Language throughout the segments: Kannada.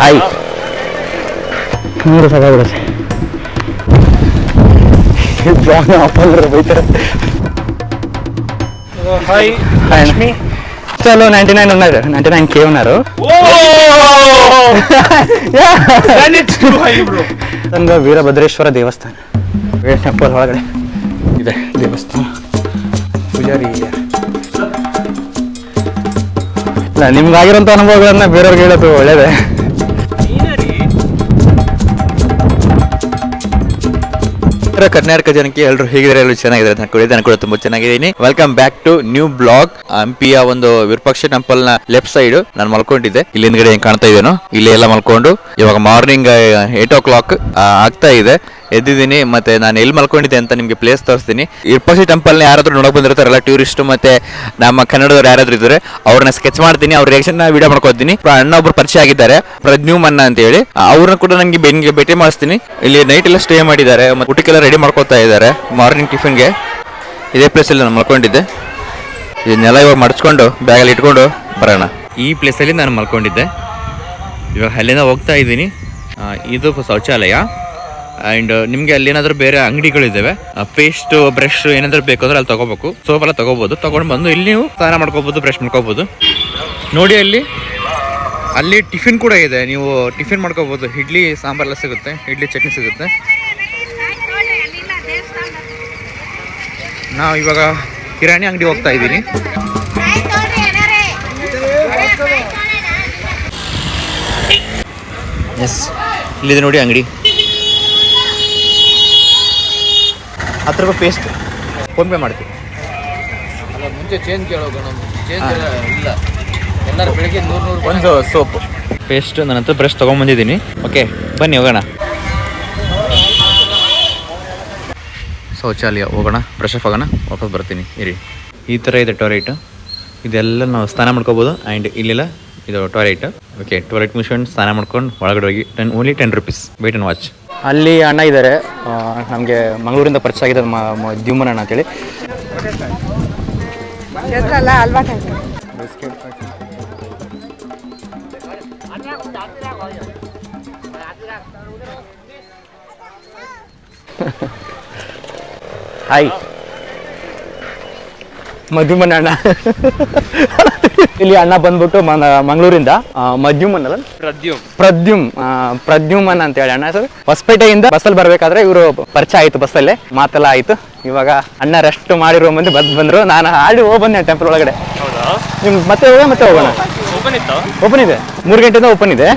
ಹಾಯ್ ಮೂರು ಸಾಕಾಗ್ಬಿಡುತ್ತೆ ಜಾನ್ ಅಪ್ಪಲ್ಲರು ಬೈತಾರೆ ಹಾಯ್ ಹಾಯ್ ಲಕ್ಷ್ಮಿ చలో నైన్టీ నైన్ ఉన్నారు నైన్టీ నైన్ కే ఉన్నారు ಗಂಗ ವೀರಭದ್ರೇಶ್ವರ ದೇವಸ್ಥಾನ ಟೆಂಪಲ್ ಒಳಗಡೆ ಇದೆ ದೇವಸ್ಥಾನ ಪೂಜಾರಿ ಇದ್ದಾರೆ. ಇಲ್ಲ ನಿಮ್ಗಾಗಿರೋಂಥ ಅನುಭವಗಳನ್ನ ಬೇರೆಯವ್ರಿಗೆ ಹೇಳೋದು ಒಳ್ಳೇದೇ ಉತ್ತರ ಕರ್ನಾಟಕ ಜನಕ್ಕೆ ಎಲ್ಲರೂ ಹೇಗಿದ್ದಾರೆ ಎಲ್ಲರೂ ಚೆನ್ನಾಗಿದ್ದಾರೆ ನಾನು ಕೂಡ ತುಂಬಾ ಚೆನ್ನಾಗಿದ್ದೀನಿ. Welcome back to new blog ಹಂಪಿಯ ಒಂದು ವಿರೂಪಾಕ್ಷ ಟೆಂಪಲ್ನ ಲೆಫ್ಟ್ ಸೈಡ್ ನಾನು ಮಲ್ಕೊಂಡಿದ್ದೆ. ಇಲ್ಲಿ ಹಿಂದ್ಗಡೆ ಕಾಣ್ತಾ ಇದೇನೋ ಇಲ್ಲಿ ಎಲ್ಲ ಮಲ್ಕೊಂಡು. ಇವಾಗ ಮಾರ್ನಿಂಗ್ ಏಟ್ ಓ ಕ್ಲಾಕ್ ಆಗ್ತಾ ಇದೆ. ಎದ್ದಿದ್ದೀನಿ, ಮತ್ತೆ ನಾನು ಎಲ್ಲಿ ಮಲ್ಕೊಂಡಿದ್ದೆ ಅಂತ ನಿಮಗೆ ಪ್ಲೇಸ್ ತೋರಿಸ್ತೀನಿ. ಇರ್ಪಸಿ ಟೆಂಪಲ್ನ ಯಾರಾದ್ರೂ ನೋಡಕ್ ಬಂದಿರ್ತಾರಲ್ಲ ಟೂರಿಸ್ಟ್ ಮತ್ತೆ ನಮ್ಮ ಕನ್ನಡದವ್ರು ಯಾರಾದ್ರೂ ಇದ್ದಾರೆ ಅವ್ರನ್ನ ಸ್ಕೆಚ್ ಮಾಡ್ತೀನಿ, ಅವ್ರ ರಿಯಾಕ್ಷನ್ ವಿಡಿಯೋ ಮಾಡ್ಕೊತೀನಿ ಅಣ್ಣ ಒಬ್ರು ಪರಿಚಯ ಆಗಿದ್ದಾರೆ ಪ್ರಜ್ಞುಮನ್ನ ಅಂತ ಹೇಳಿ. ಅವ್ರನ್ನ ಕೂಡ ನನಗೆ ಬೆನ್ಗೆ ಭೇಟಿ ಮಾಡಿಸ್ತೀನಿ. ಇಲ್ಲಿ ನೈಟ್ ಎಲ್ಲ ಸ್ಟೇ ಮಾಡಿದ್ದಾರೆ, ಮತ್ತೆ ಊಟಕ್ಕೆಲ್ಲ ರೆಡಿ ಮಾಡ್ಕೋತಾ ಇದ್ದಾರೆ ಮಾರ್ನಿಂಗ್ ಟಿಫಿನ್ಗೆ ಇದೇ ಪ್ಲೇಸಲ್ಲಿ ನಾನು ಮಲ್ಕೊಂಡಿದ್ದೆ. ಇದನ್ನೆಲ್ಲ ಇವಾಗ ಮಡಚ್ಕೊಂಡು ಬ್ಯಾಗಲ್ಲಿ ಇಟ್ಕೊಂಡು ಬರೋಣ. ಈ ಪ್ಲೇಸಲ್ಲಿ ನಾನು ಮಲ್ಕೊಂಡಿದ್ದೆ. ಇವಾಗ ಅಲ್ಲಿಂದ ಹೋಗ್ತಾ ಇದ್ದೀನಿ. ಇದು ಶೌಚಾಲಯ. ಆ್ಯಂಡ್ ನಿಮಗೆ ಅಲ್ಲಿ ಏನಾದರೂ ಬೇರೆ ಅಂಗಡಿಗಳಿದ್ದಾವೆ? ಪೇಸ್ಟ್ ಬ್ರಷ್ ಏನಾದರೂ ಬೇಕು ಅಂದ್ರೆ ಅಲ್ಲಿ ತಗೋಬೇಕು. ಸೋಪ್ ಎಲ್ಲ ತಗೋಬಹುದು ತಗೊಂಡು ಬಂದು ಇಲ್ಲಿ ನೀವು ಸ್ನಾನ ಮಾಡ್ಕೋಬಹುದು ಬ್ರಷ್ ಮಾಡ್ಕೋಬಹುದು ನೋಡಿ ಅಲ್ಲಿ. ಅಲ್ಲಿ ಟಿಫಿನ್ ಕೂಡ ಇದೆ. ನೀವು ಟಿಫಿನ್ ಮಾಡ್ಕೋಬಹುದು ಇಡ್ಲಿ ಸಾಂಬಾರೆಲ್ಲ ಸಿಗುತ್ತೆ. ಇಡ್ಲಿ, ಚಟ್ನಿ ಸಿಗುತ್ತೆ. ನಾವು ಇವಾಗ ಕಿರಾಣಿ ಅಂಗಡಿ ಹೋಗ್ತಾ ಇದ್ದೀನಿ. ಎಸ್ ಇಲ್ಲಿದೆ ನೋಡಿ ಅಂಗಡಿ. ಹತ್ತು ರೂಪಾಯಿ ಪೇಸ್ಟ್ ಫೋನ್ಪೇ ಮಾಡ್ತೀವಿ. ಮುಂಚೆ ಚೇಂಜ್ ಕೇಳೋದು ನಮ್ಮ ಚೇಂಜ್ ಇಲ್ಲ. ಎಲ್ಲರೂ ಬೆಳಿಗ್ಗೆ ನೂರು ನೂರು ಒಂದು ಸೋಪ್. ಪೇಸ್ಟ್ ನನ್ನ ಹತ್ರ ಬ್ರಷ್ ತೊಗೊಂಬಂದಿದ್ದೀನಿ ಓಕೆ ಬನ್ನಿ ಹೋಗೋಣ. ಶೌಚಾಲಯ ಹೋಗೋಣ. ಬ್ರಷ್ ಅಪ್ ಆಗೋಣ. ವಾಪಸ್ ಬರ್ತೀನಿ. ಇರಿ. ಈ ಥರ ಇದೆ ಟಾಯ್ಲೆಟ್ ಇದೆಲ್ಲ ನಾವು ಸ್ನಾನ ಮಾಡ್ಕೋಬೋದು. ಆ್ಯಂಡ್ ಇಲ್ಲೆಲ್ಲ ಇದು ಟಾಯ್ಲೆಟ್ ಓಕೆ ಟಾಯ್ಲೆಟ್ ಮಿಷನ್ ಸ್ನಾನ ಮಾಡ್ಕೊಂಡು ಒಳಗಡೆ ಹೋಗಿ ten only ten rupees wait and watch ಅಲ್ಲಿ ಅಣ್ಣ ಇದ್ದಾರೆ ನಮಗೆ ಮಂಗಳೂರಿಂದ ಪರಿಚಯ ಆಗಿದೆ ದ್ಯುಮನ್ ಅಣ್ಣ ಅಂತೇಳಿ. ಹಾಯ್ ಮಧುಮನ ಅಣ್ಣ. ಇಲ್ಲಿ ಅಣ್ಣ ಬಂದ್ಬಿಟ್ಟು ಮಂಗಳೂರಿಂದ ಮಧ್ಯಮನ್ ಅಲ್ಲ? ಪ್ರದ್ಯುಮ್. ಪ್ರದ್ಯುಮ್ ಪ್ರದ್ಯುಮನ್ ಅಂತ ಹೇಳಿ ಅಣ್ಣ ಸರ್ ಹೊಸಪೇಟೆಯಿಂದ ಬಸ್ಸಲ್ಲಿ ಬರ್ಬೇಕಾದ್ರೆ ಇವರು ಪರಿಚಯ ಆಯ್ತು ಬಸ್ಸಲ್ಲೇ. ಮಾತೆಲ್ಲ ಆಯ್ತು. ಇವಾಗ ಅಣ್ಣ ರೆಸ್ಟ್ ಮಾಡಿರೋ ಮಂದಿ ಬದ್ ಬಂದ್ರು. ನಾನು ಆಡಿ ಹೋಗಿ ಬಂದೆ ಟೆಂಪಲ್ ಒಳಗಡೆ. ನಿಮ್ ಮತ್ತೆ ಹೋಗ ಮತ್ತೆ ಹೋಗೋಣ? ಓಪನ್ ಇತ್ತು? ಓಪನ್ ಇದೆ. ಮೂರು ಗಂಟೆಯಿಂದ ಓಪನ್ ಇದೆ.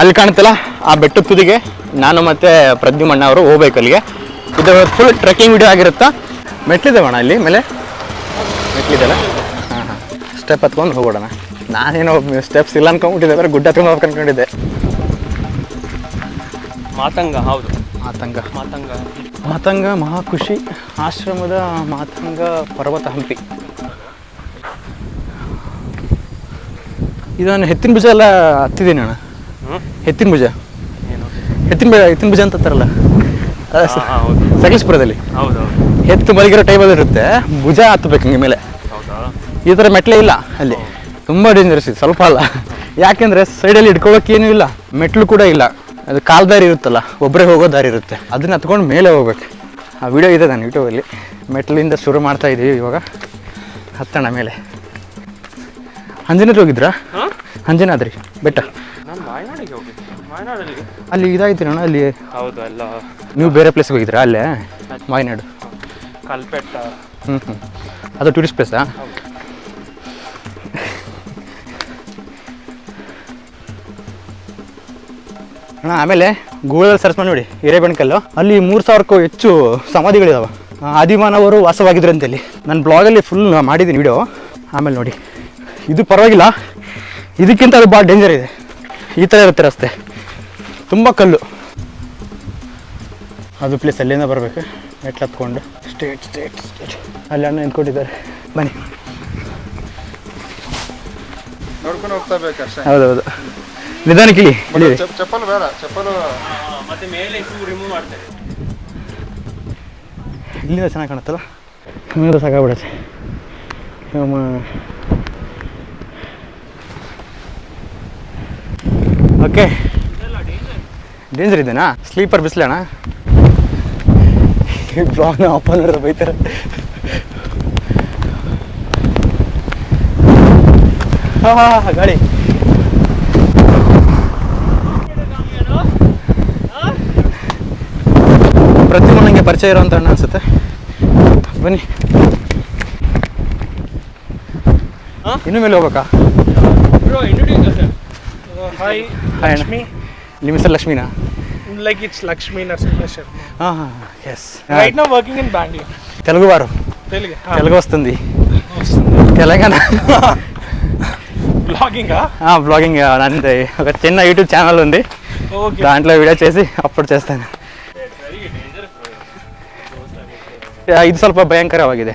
ಅಲ್ಲಿ ಕಾಣುತ್ತಲ್ಲ ಆ ಬೆಟ್ಟದ ತುದಿಗೆ. ನಾನು ಮತ್ತೆ ಪ್ರದ್ಯುಮ್ ಅಣ್ಣ ಅವರು ಹೋಗ್ಬೇಕು ಅಲ್ಲಿಗೆ. ಇದು ಫುಲ್ ಟ್ರೆಕ್ಕಿಂಗ್ ವಿಡಿಯೋ ಆಗಿರುತ್ತಾ? ಅಣ್ಣ ಅಲ್ಲಿ ಮೇಲೆ? ಮೆಟ್ಲಿದೆಲ್ಲ ಹಾಂ ಹಾಂ ಸ್ಟೆಪ್ ಹತ್ಕೊಂಡು ಹೋಗೋಣ ನಾನೇನೋ ಸ್ಟೆಪ್ಸ್ ಇಲ್ಲ ಅನ್ಕೊಂಡ್ಬಿಟ್ಟಿದ್ದೆ ಬರೀ ಗುಡ್ಡ ಹತ್ಕೊಂಡು ಹೋಗ್ಬೇಕು ಅನ್ಕೊಂಡಿದ್ದೆ. ಮಾತಂಗ ಹೌದು. ಮಾತಂಗ. ಮಾತಂಗ. ಮಾತಂಗ ಮಹಾಖುಷಿ ಆಶ್ರಮದ ಮಾತಂಗ ಪರ್ವತ ಹಂಪಿ. ಇದನ್ನು ಎತ್ತಿನ ಭುಜ ಎಲ್ಲ ಹತ್ತಿದ್ದೀನಿ ಅಣ್ಣ. ಹೆತ್ತಿನ ಎತ್ತಿನ ಭುಜ. ಏನು? ಎತ್ತಿನ ಭುಜ ಎತ್ತಿನ ಭುಜ ಅಂತ ಅಂತಾರಲ್ಲ. ಸಕಲೇಶ್ಪುರದಲ್ಲಿ. ಹೌದು ಎತ್ತು ಮಲಗಿರೋ ಟೈಮಲ್ಲಿ ಇರುತ್ತೆ ಭುಜ ಹತ್ತಬೇಕು ಹಿಂಗೆ ಮೇಲೆ. ಈ ಥರ ಮೆಟ್ಲೇ ಇಲ್ಲ. ಅಲ್ಲಿ ತುಂಬ ಡೇಂಜರಸ್ ಇದೆ. ಸ್ವಲ್ಪ ಅಲ್ಲ. ಯಾಕೆಂದರೆ ಸೈಡಲ್ಲಿ ಇಟ್ಕೊಳ್ಳೋಕೆ ಏನೂ ಇಲ್ಲ. ಮೆಟ್ಲು ಕೂಡ ಇಲ್ಲ. ಅದು ಕಾಲ್ ದಾರಿ ಇರುತ್ತಲ್ಲ ಒಬ್ಬರೇ ಹೋಗೋ ದಾರಿ ಇರುತ್ತೆ. ಅದನ್ನ ಹತ್ಕೊಂಡು ಮೇಲೆ ಹೋಗ್ಬೇಕು. ಆ ವಿಡಿಯೋ ಇದೆ ನಾನು ಯೂಟ್ಯೂಬಲ್ಲಿ ಮೆಟ್ಲಿಂದ ಶುರು ಮಾಡ್ತಾ ಇದ್ದೀವಿ ಇವಾಗ. ಹತ್ತೋಣ ಮೇಲೆ. ಅಂಜನಾದ್ರಿ ಹೋಗಿದ್ರಾ? ಅಂಜನಾದ್ರಿ ಬೆಟ್ಟ. ಅಲ್ಲಿ ಇದಾಯ್ತು ಅಣ್ಣ ಅಲ್ಲಿ ಹೌದು ನೀವು ಬೇರೆ ಪ್ಲೇಸ್ಗೆ ಹೋಗಿದ್ರಾ? ಅಲ್ಲೇ? ವಾಯ್ನಾಡು. ಕಲ್ಪೆಟ್ಟ. ಹ್ಞೂ ಹ್ಞೂ ಅದು ಟೂರಿಸ್ಟ್ ಪ್ಲೇಸಾ ಅಣ್ಣ ಆಮೇಲೆ ಗೂಗಲಲ್ಲಿ ಸರ್ಚ್ ಮಾಡಿ ನೋಡಿ ಹಿರೇಬೆಣ್ಕಲ್ಲು ಅಲ್ಲಿ ಮೂರು ಸಾವಿರಕ್ಕೂ ಹೆಚ್ಚು ಸಮಾಧಿಗಳಿದಾವೆ. ಆದಿಮಾನವರು ವಾಸವಾಗಿದ್ರು ಅಂತೇಳಿ ನನ್ನ ಬ್ಲಾಗಲ್ಲಿ ಫುಲ್ ಮಾಡಿದ್ದೀನಿ ವಿಡಿಯೋ ಆಮೇಲೆ ನೋಡಿ ಇದು ಪರವಾಗಿಲ್ಲ. ಇದಕ್ಕಿಂತ ಅದು ಭಾಳ ಡೇಂಜರ್ ಇದೆ. ಈ ಥರ ಇರುತ್ತೆ ರಸ್ತೆ. ತುಂಬ ಕಲ್ಲು. ಅದು ಪ್ಲೇಸ್ ಅಲ್ಲಿಂದ ಬರಬೇಕು. ಮೆಟ್ಲು ಹತ್ಕೊಂಡು. ಸ್ಟೇಟ್ ಸ್ಟೇಟ್ ಸ್ಟೇಟ್ ಅಲ್ಲಿ ಅಣ್ಣ ನಿಂತ್ಕೊಂಡಿದ್ದಾರೆ. ಬನ್ನಿ. ನೋಡ್ಕೊಂಡು ಹೋಗ್ತಾ ಬೇಕು ಹೌದೌದು. ನಿಧಾನಕ್ಕೆ ಚಪ್- ಚಪ್ಪಲ್ ಬೇಡ ಚಪ್ಪಲು ಮತ್ತೆ ಮೇಲೆ ಶೂ ರಿಮೂವ್ ಮಾಡ್ತಾರೆ ಇಲ್ಲಿಂದ ಚೆನ್ನಾಗಿ ಕಾಣುತ್ತಲ್ಲ? ಮೇಲೆ ಸಾಕಾಗ್ಬಿಡುತ್ತೆ. ನಮ್ಮ ಓಕೆ. ಡೇಂಜರ್ ಇದೆನಾ? ಸ್ಲೀಪರ್ ಬಿಸ್ಲಣ್ಣ? ಬ್ಲಾಗ್ನ ಅಪ್ಪ ನೋಡಿದ್ರೆ ಬೈತಾರೆ ಹಾಂ ಹಾ ಹಾ, ಗಾಡಿ. ಪ್ರತಿಮಾ ನನಗೆ ಪರಿಚಯ ಇರೋಂಥ ಅಣ್ಣ ಅನ್ಸುತ್ತೆ ಬನ್ನಿ ಇನ್ನು ಮೇಲೆ ಹೋಗ್ಬೇಕಾ Hi, ಹಾಯ್ ಅಣ್ಣ Lakshmi. ನಿಮ್ಮ ಹೆಸರು ಲಕ್ಷ್ಮೀನಾ Like it's Lakshmi Narasimha Sharma. ಹಾಂ ಹಾಂ yes Right now working in Bangalore. Telugu వారు Telugu. తెలుగు వస్తుంది తెలంగాణ Vlogging, huh? బ్లాగింగ్ అంతే ఒక చిన్న యూట్యూబ్ ఛానల్ ఉంది Okay. దాంట్లో వీడియో చేసి అప్లోడ్ చేస్తాను ಇದು ಸ್ವಲ್ಪ ಭಯಂಕರವಾಗಿದೆ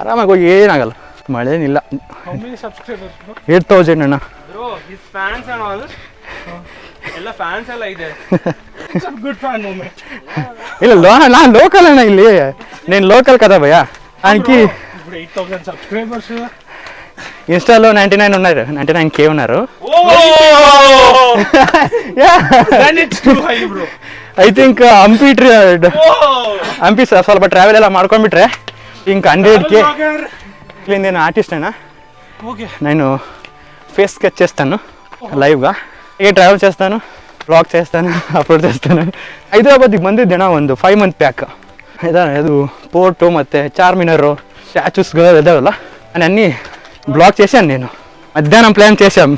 ಆರಾಮಾಗಿ ಹೋಗಿ ಏನಾಗಲ್ಲ ಮಳೇನಿಲ್ಲ How many subscribers, bro? Eight thousand ಅಣ್ಣ bro his fans and all ಎಲ್ಲ ಫ್ಯಾನ್ಸ್ ಎಲ್ಲ ಇದೆ It's a good fan moment. ಇಲ್ಲ ಲೋ ನಾನು ಲೋಕಲ್ ಅಣ್ಣ ಇಲ್ಲಿ నేను లోకల్ కదా భయ ఆయనకి ఇప్పుడు 8,000 subscribers. ఇన్స్టాలో నైంటీ నైన్ ఉన్నారు నైంటీ నైన్ కే ఉన్నారు ఐ థింక్ హంపి ಟ್ರಿ ಹಂಪಿ ಸ್ವಲ್ಪ ట్రావెల్ ఎలా ಮಾಡ್ಕೊಂಡ್ಬಿಟ್ರೆ ಹಿಂಗೆ హండ్రెడ్ ಕೆ ಇಲ್ಲಿಂದ ಏನು నేను ఫేస్ స్కెచ్ చేస్తాను లైవ్గా ఏ ట్రావెల్ చేస్తాను బ్లాగ్ చేస్తాను అప్లోడ్ చేస్తాను. హైదరాబాద్కి మంది దిన ఉంది ఫైవ్ మంత్ ప్యాక్ ఏదో పోర్టు ಮತ್ತು చార్మినారు స్టాచ్యూస్గా ఇದಾవಲ್ಲ అని అన్నీ బ్లాగ్ చేశాను నేను. మధ్యాహ్నం ప్లాన్ చేశాం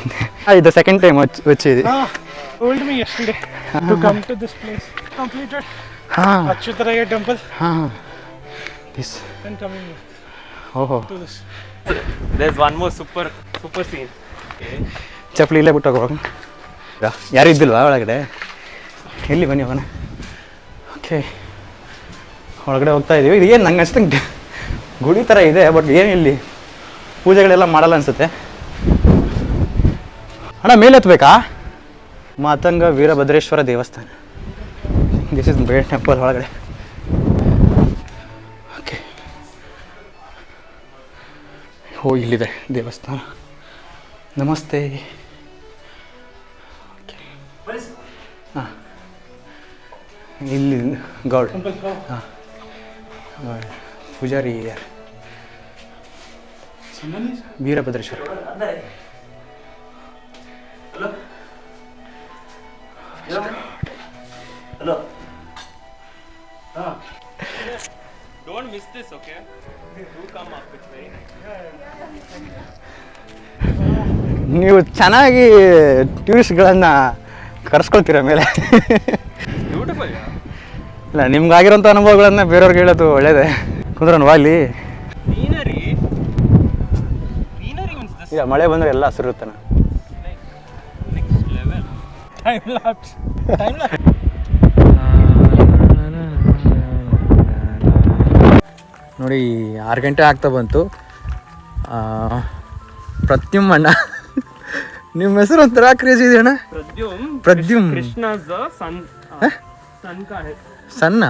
ఇది సెకండ్ టైం వచ్చి వచ్చేది told me yesterday to come to this place. Completed Achyutaraya temple. This and coming ಓಹೋ to this. There's one more super super scene ಚಪ್ಪಲಿ ಇಲ್ಲೇ ಬಿಟ್ಟು ಹೋಗೋಣ. ಯಾರು ಇದ್ದಿಲ್ವಾ ಒಳಗಡೆ? ಎಲ್ಲಿ ಬನ್ನಿ ಹೋಗೋಣ? ಓಕೆ ಒಳಗಡೆ ಹೋಗ್ತಾ ಇದೀವಿ. ಇದು ಏನು ನಂಗೆ ಅಷ್ಟಂಗೆ ಗುಡಿ ಥರ ಇದೆ ಬಟ್ ಏನು ಇಲ್ಲಿ ಪೂಜೆಗಳೆಲ್ಲ ಮಾಡಲ್ಲ ಅನ್ಸುತ್ತೆ. ಅಣ್ಣ ಮೇಲೆ ಹತ್ಬೇಕಾ ಮಾತಂಗ ವೀರಭದ್ರೇಶ್ವರ ದೇವಸ್ಥಾನ. ದಿಸ್ ಇಸ್ ಗ್ರೇಟ್ ಟೆಂಪಲ್ ಒಳಗಡೆ. ಓಕೆ ಓ ಇಲ್ಲಿದೆ ದೇವಸ್ಥಾನ. ನಮಸ್ತೆ. ಹಾಂ. ಇಲ್ಲಿ ಗೌಡ್. ಹಾಂ. ಗೌಡ್. ಪೂಜಾರಿ ಯಾರು? Veerabhadreshwara. Don't miss this okay do come up with me ನೀವು ಚೆನ್ನಾಗಿ ಟೂರಿಸ್ಟ್ಗಳನ್ನು ಕರೆಸ್ಕೊಳ್ತೀರ ಮೇಲೆ? ಬ್ಯೂಟಿಫುಲ್ ಇಲ್ಲ ನಿಮ್ಗಾಗಿರೋಂಥ ಅನುಭವಗಳನ್ನು ಬೇರೆಯವ್ರಿಗೆ ಹೇಳೋದು ಒಳ್ಳೇದೇ. ಕುಂದ್ರನ್ ವಾಲಿ ಗ್ರೀನರಿ ಗ್ರೀನರಿ ಮೀನ್ಸ್ ದಿಸ್ ಈಗ ಮಳೆ ಬಂದರೆ ಎಲ್ಲ ಹಸಿರುತ್ತನ ಟೈಮ್ ಲಾಪ್ಸ್ ಟೈಮ್ ಲ್ಯಾಪ್ಸ್ ನೋಡಿ ಆರು ಗಂಟೆ ಆಗ್ತಾ ಬಂತು. ಪ್ರತ್ಯುಮ್ ಅಣ್ಣ. ನಿಮ್ಮ ಹೆಸರು ಒಂಥರ ಕ್ರೇಜ್ ಇದೆ ಅಣ್ಣ. ಪ್ರದ್ಯುಮ್. ಕೃಷ್ಣ ಸಣ್ಣ?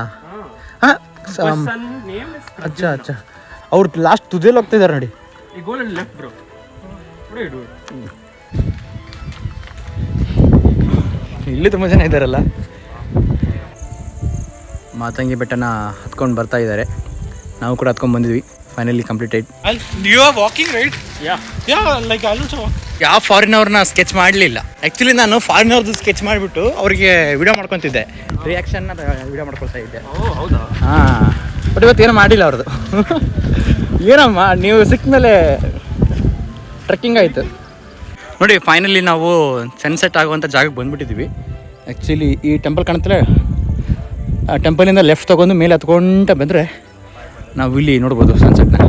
ಅಚ್ಚಾ ಅಚ್ಚಾ. ಅವ್ರದ್ದು ಲಾಸ್ಟ್ ತುದೇಲಿ ಹೋಗ್ತಾ ಇದಾರೆ ನೋಡಿ. ಇಲ್ಲಿ ತುಂಬ ಜನ ಇದ್ದಾರಲ್ಲ? ಮಾತಂಗಿ ಬೆಟ್ಟನ ಹತ್ಕೊಂಡು ಬರ್ತಾ ಇದ್ದಾರೆ ನಾವು ಕೂಡ ಹತ್ಕೊಂಡು ಬಂದಿದ್ವಿ. Finally completed eight you are walking right yeah also walk. ಯಾವ ಫಾರಿನವ್ರನ್ನ ಸ್ಕೆಚ್ ಮಾಡಲಿಲ್ಲ. ಆ್ಯಕ್ಚುಲಿ ನಾನು ಫಾರಿನ್ ಫಾರಿನವ್ರದ್ದು ಸ್ಕೆಚ್ ಮಾಡಿಬಿಟ್ಟು ಅವರಿಗೆ ವಿಡಿಯೋ ಮಾಡ್ಕೊತಿದ್ದೆ. ರಿಯಾಕ್ಷನ್ನ ವಿಡಿಯೋ ಮಾಡ್ಕೊಳ್ತಾ ಇದ್ದೆ. ಹೌದಾ? ಹಾಂ. ಬಟ್ ಇವತ್ತು ಏನೂ ಮಾಡಿಲ್ಲ ಅವ್ರದ್ದು ಏನಮ್ಮ ನೀವು ಸಿಕ್ಕ ಮೇಲೆ ಟ್ರೆಕ್ಕಿಂಗ್ ಆಯಿತು. ನೋಡಿ ಫೈನಲಿ ನಾವು ಸನ್ಸೆಟ್ ಆಗುವಂಥ ಜಾಗಕ್ಕೆ ಬಂದ್ಬಿಟ್ಟಿದ್ದೀವಿ ಆ್ಯಕ್ಚುಲಿ ಈ ಟೆಂಪಲ್ ಕಾಣುತ್ತಲ್ಲ ಆ ಟೆಂಪಲಿಂದ ಲೆಫ್ಟ್ ತೊಗೊಂಡು ಮೇಲೆ ಹತ್ಕೊಂಡ ಬಂದರೆ ನಾವು ಇಲ್ಲಿ ನೋಡ್ಬೋದು ಸನ್ಸೆಟ್ನ